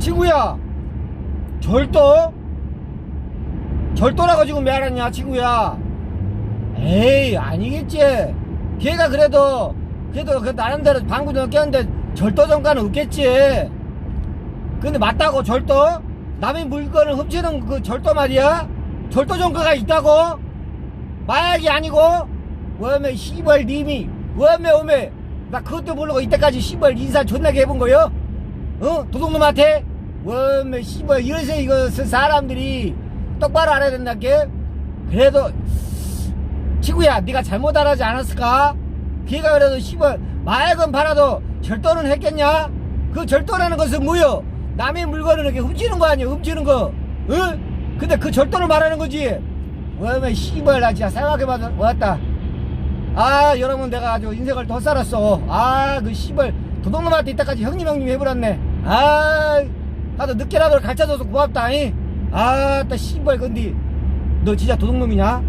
지구야 절도? 절도라고 지금 말하냐 지구야 에이 아니겠지 걔가 그래도 그래도 그 나름대로 방구 좀 꼈는데 절도 전과는 없겠지 근데 맞다고 절도? 남의 물건을 훔치는 그 절도 말이야? 절도 전과가 있다고? 마약이 아니고? 워메 시벌 님이 워메 오메 나 그것도 모르고 이때까지 시벌 인사 존나게 해본 거요? 어? 도둑놈한테? 워메 시벌 이래서 이거 사람들이 똑바로 알아야 된다 게 그래도 친구야 네가 잘못 알아지 않았을까? 걔가 그래도 시벌 마약은 팔아도 절도는 했겠냐? 그 절도라는 것은 뭐요? 남의 물건을 이렇게 훔치는 거 아니야 훔치는 거 응? 근데 그 절도를 말하는 거지 워메 시벌 나 진짜 생각해봐도 왔다 아 여러분 내가 아주 인생을 더 살았어 아 그 씨발 도둑놈한테 이때까지 형님 형님 해버렸네 아 나도 늦게라도 가르쳐줘서 고맙다 잉? 아따 씨발 근데 너 진짜 도둑놈이냐?